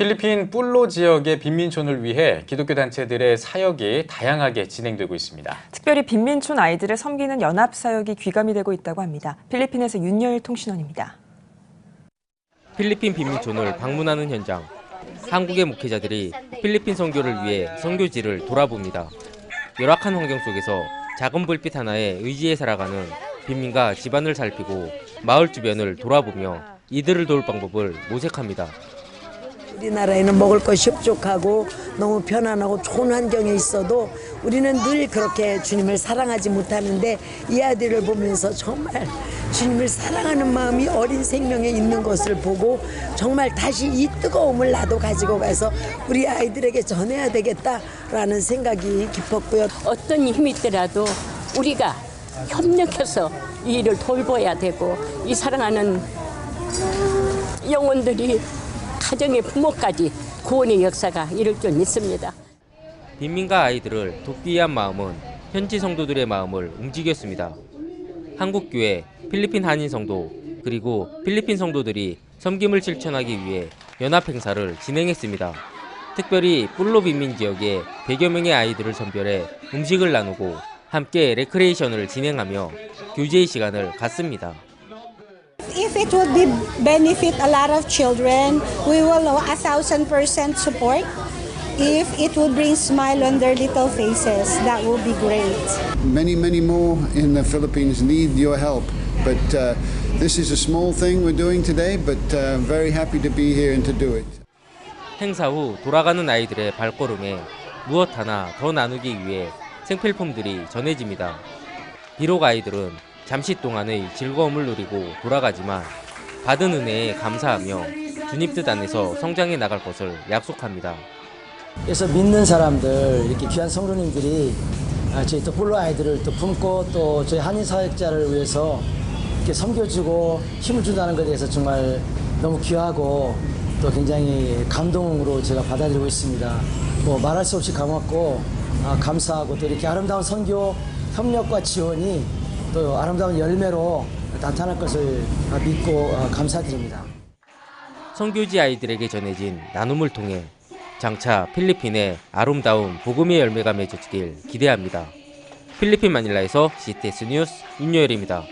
필리핀 뿔로 지역의 빈민촌을 위해 기독교 단체들의 사역이 다양하게 진행되고 있습니다. 특별히 빈민촌 아이들을 섬기는 연합 사역이 귀감이 되고 있다고 합니다. 필리핀에서 윤여일 통신원입니다. 필리핀 빈민촌을 방문하는 현장. 한국의 목회자들이 필리핀 선교를 위해 선교지를 돌아봅니다. 열악한 환경 속에서 작은 불빛 하나에 의지해 살아가는 빈민가 집안을 살피고 마을 주변을 돌아보며 이들을 도울 방법을 모색합니다. 우리나라에는 먹을 것이 흡족하고 너무 편안하고 좋은 환경에 있어도 우리는 늘 그렇게 주님을 사랑하지 못하는데 이 아이들을 보면서 정말 주님을 사랑하는 마음이 어린 생명에 있는 것을 보고 정말 다시 이 뜨거움을 나도 가지고 가서 우리 아이들에게 전해야 되겠다라는 생각이 깊었고요. 어떤 힘이 있더라도 우리가 협력해서 이 일을 돌봐야 되고 이 사랑하는 영혼들이 가정의 부모까지 구원의 역사가 이룰 줄 믿습니다. 빈민가 아이들을 돕기 위한 마음은 현지 성도들의 마음을 움직였습니다. 한국교회, 필리핀 한인 성도, 그리고 필리핀 성도들이 섬김을 실천하기 위해 연합 행사를 진행했습니다. 특별히 뿔로 빈민 지역의 100여 명의 아이들을 선별해 음식을 나누고 함께 레크레이션을 진행하며 교제의 시간을 갖습니다. If it would be benefit a lot of children, we will know a thousand percent support. If it would bring smile on their little faces, that would be great. Many, many more in the Philippines need your help. But uh, this is a small thing we're doing today, but uh, very happy to be here and to do it. 행사 후 돌아가는 아이들의 발걸음에 무엇 하나 더 나누기 위해 생필품들이 전해집니다. 비록 아이들은 잠시 동안의 즐거움을 누리고 돌아가지만 받은 은혜에 감사하며 주님 뜻 안에서 성장해 나갈 것을 약속합니다. 그래서 믿는 사람들 이렇게 귀한 성도님들이 아, 저희 또 폴로 아이들을 또 품고 또 저희 한인 사역자를 위해서 이렇게 섬겨주고 힘을 준다는 것에 대해서 정말 너무 귀하고 또 굉장히 감동으로 제가 받아들이고 있습니다. 뭐 말할 수 없이 고맙고 아, 감사하고 또 이렇게 아름다운 선교 협력과 지원이 또 아름다운 열매로 나타날 것을 아, 믿고 아, 감사드립니다. 성교지 아이들에게 전해진 나눔을 통해 장차 필리핀의 아름다운 복음의 열매가 맺어지길 기대합니다. 필리핀 마닐라에서 CTS 뉴스 윤여일입니다.